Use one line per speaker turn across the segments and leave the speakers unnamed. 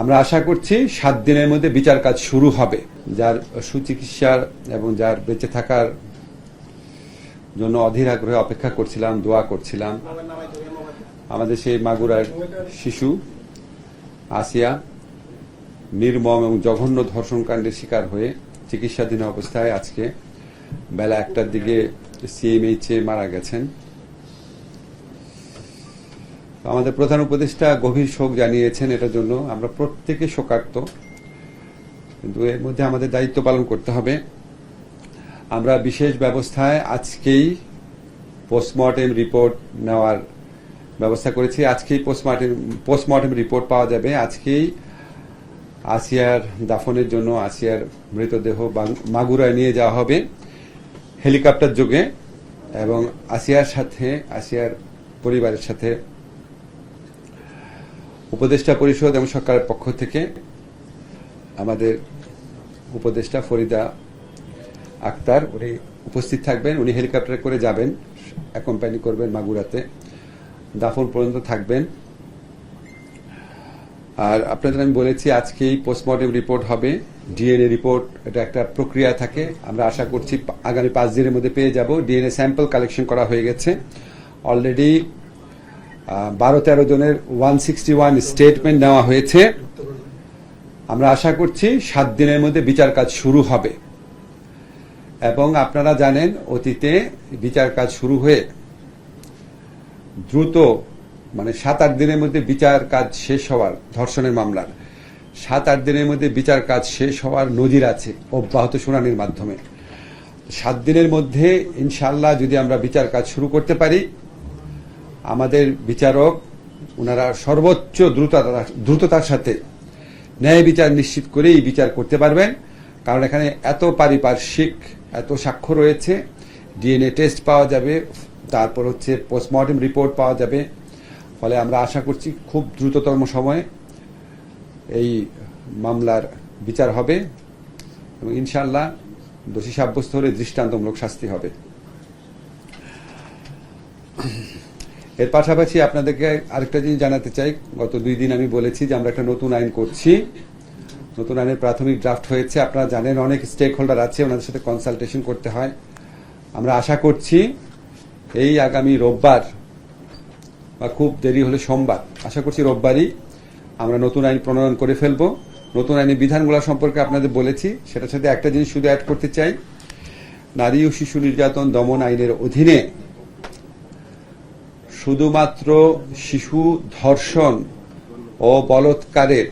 আমরা আশা করছি সাত দিনের মধ্যে বিচার কাজ শুরু হবে। যার সুচিকিৎসার এবং যার বেঁচে থাকার জন্য অধীর আগ্রহে অপেক্ষা করছিলাম, দোয়া করছিলাম। আমাদের সেই মাগুরার শিশু, আসিয়া নির্মম এবং জঘন্য ধর্ষণকাণ্ডের শিকার হয়ে চিকিৎসাধীন অবস্থায় আজকে বেলা একটার দিকে সিএমএইচে মারা গেছেন। আমাদের প্রধান উপদেষ্টা গভীর শোক জানিয়েছেন এটার জন্য। আমরা প্রত্যেকে শোকার্ত। কিন্তু এর মধ্যে আমাদের দায়িত্ব পালন করতে হবে। আমরা বিশেষ ব্যবস্থায় আজকেই পোস্টমর্টেম রিপোর্ট নেওয়ার ব্যবস্থা করেছি। আজকেই পোস্টমর্টেম পোস্টমর্টেম রিপোর্ট পাওয়া যাবে। আজকেই আসিয়ার দাফনের জন্য আসিয়ার মৃতদেহ মাগুরায় নিয়ে যাওয়া হবে হেলিকপ্টার যোগে এবং আসিয়ার সাথে, আসিয়ার পরিবারের সাথে উপদেষ্টা পরিষদ এবং সরকারের পক্ষ থেকে আমাদের উপদেষ্টা ফরিদা আক্তার, উনি উপস্থিত থাকবেন, উনি হেলিকপ্টারে করে যাবেন, অ্যাকম্পানি করবেন মাগুরাতে। দাফন পর্যন্ত থাকবেন। আর আপনাদের আমি বলেছি আজকেই পোস্টমর্টেম রিপোর্ট হবে ডিএনএ রিপোর্ট এটা একটা প্রক্রিয়া থাকে। আমরা আশা করছি আগামী পাঁচ দিনের মধ্যে পেয়ে যাব। ডিএনএ স্যাম্পল কালেকশন করা হয়ে গেছে। অলরেডি বারো তেরো জনের ওয়ান সিক্সটি ওয়ান স্টেটমেন্ট নেওয়া হয়েছে। আমরা আশা করছি সাত দিনের মধ্যে বিচার কাজ শুরু হবে। এবং আপনারা জানেন, অতীতে বিচার কাজ শুরু হয়ে দ্রুত মানে সাত আট দিনের মধ্যে বিচার কাজ শেষ হওয়ার, ধর্ষণের মামলার, সাত আট দিনের মধ্যে বিচার কাজ শেষ হওয়ার নজির আছে অব্যাহত শুনানির মাধ্যমে। সাত দিনের মধ্যে ইনশাল্লাহ যদি আমরা বিচার কাজ শুরু করতে পারি আমাদের বিচারক ওনারা সর্বোচ্চ দ্রুততা, দ্রুততার সাথে ন্যায় বিচার নিশ্চিত করেই বিচার করতে পারবেন। কারণ এখানে এত পারিপার্শ্বিক, এত সাক্ষ্য রয়েছে। ডিএনএ টেস্ট পাওয়া যাবে, তারপর হচ্ছে পোস্টমর্টেম রিপোর্ট পাওয়া যাবে। ফলে আমরা আশা করছি খুব দ্রুততম সময়ে এই মামলার বিচার হবে এবং ইনশাল্লাহ দোষী সাব্যস্ত হলে দৃষ্টান্তমূলক শাস্তি হবে। এর পাশাপাশি আপনাদেরকে আরেকটা জিনিস জানাতে চাই। গত দুই দিন আমি বলেছি যে আমরা একটা নতুন আইন করছি। নতুন আইনের প্রাথমিক ড্রাফট হয়েছে। আপনারা জানেন অনেক স্টেক হোল্ডার আছে, ওনাদের সাথে কনসালটেশন করতে হয়। আমরা আশা করছি এই আগামী রোববার বা খুব দেরি হলে সোমবার, আশা করছি রোববারই আমরা নতুন আইন প্রণয়ন করে ফেলব। নতুন আইনের বিধানগুলো সম্পর্কে আপনাদের বলেছি, সেটার সাথে একটা জিনিস শুধু অ্যাড করতে চাই। নারী ও শিশু নির্যাতন দমন আইনের অধীনে শুধুমাত্র শিশু ধর্ষণ ও বলৎকারের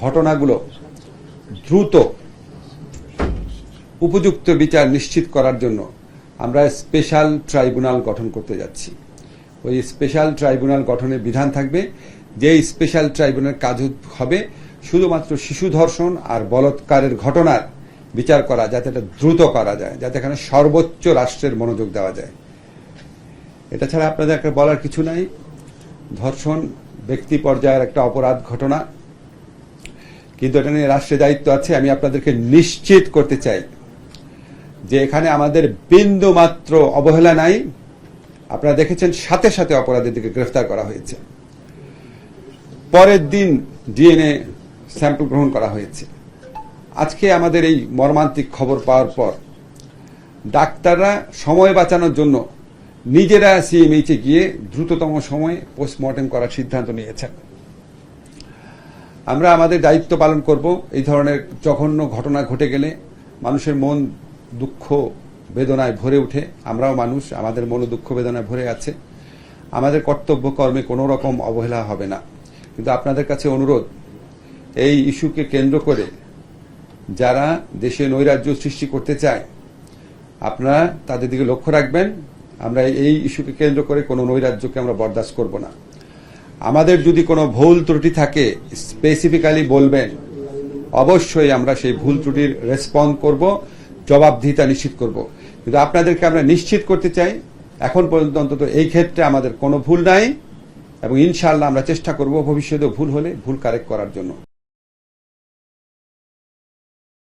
ঘটনাগুলো দ্রুত উপযুক্ত বিচার নিশ্চিত করার জন্য আমরা স্পেশাল ট্রাইব্যুনাল গঠন করতে যাচ্ছি। ওই স্পেশাল ট্রাইব্যুনাল গঠনের বিধান থাকবে যে স্পেশাল ট্রাইব্যুনাল কাজ হবে শুধুমাত্র শিশু ধর্ষণ আর বলৎকারের ঘটনার বিচার করা, যাতে এটা দ্রুত করা যায়, যাতে এখানে সর্বোচ্চ রাষ্ট্রের মনোযোগ দেওয়া যায়। এটা ছাড়া আপনাদের একটা বলার কিছু নাই। ধর্ষণ, ব্যক্তি পর্যায়ের একটা অপরাধ ঘটনা। কিন্তু এটা নিয়ে রাষ্ট্রের দায়িত্ব আছে, আমি আপনাদেরকে নিশ্চিত করতে চাই যে এখানে আমাদের বিন্দু মাত্র অবহেলা নাই। আপনারা দেখেছেন সাথে সাথে অপরাধীদেরকে গ্রেফতার করা হয়েছে। পরের দিন ডিএনএ স্যাম্পল গ্রহণ করা হয়েছে। আজকে আমাদের এই মর্মান্তিক খবর পাওয়ার পর ডাক্তাররা সময় বাঁচানোর জন্য নিজেরা সিএমএইচে গিয়ে দ্রুততম সময়ে পোস্টমর্টেম করার সিদ্ধান্ত নিয়েছেন। আমরা আমাদের দায়িত্ব পালন করব এই ধরনের জঘন্য ঘটনা ঘটে গেলে মানুষের মন দুঃখ বেদনায় ভরে ওঠে। আমরাও মানুষ, আমাদের মন দুঃখ বেদনায় ভরে আছে। আমাদের কর্তব্য কর্মে কোনো রকম অবহেলা হবে না। কিন্তু আপনাদের কাছে অনুরোধ, এই ইস্যুকে কেন্দ্র করে যারা দেশে নৈরাজ্য সৃষ্টি করতে চায়, আপনারা তাদের দিকে লক্ষ্য রাখবেন। আমরা এই ইস্যুকে কেন্দ্র করে কোনো নৈরাজ্যকে আমরা বরদাস্ত করব না। আমাদের যদি কোনো ভুল ত্রুটি থাকে স্পেসিফিক্যালি বলবেন, অবশ্যই আমরা সেই ভুল ত্রুটির রেসপন্ড করব, জবাবদিহিতা নিশ্চিত করব। কিন্তু আপনাদেরকে আমরা নিশ্চিত করতে চাই, এখন পর্যন্ত অন্তত এই ক্ষেত্রে আমাদের কোনো ভুল নাই এবং ইনশাআল্লাহ আমরা চেষ্টা করব ভবিষ্যতে ভুল হলে ভুল কারেক্ট করার জন্য।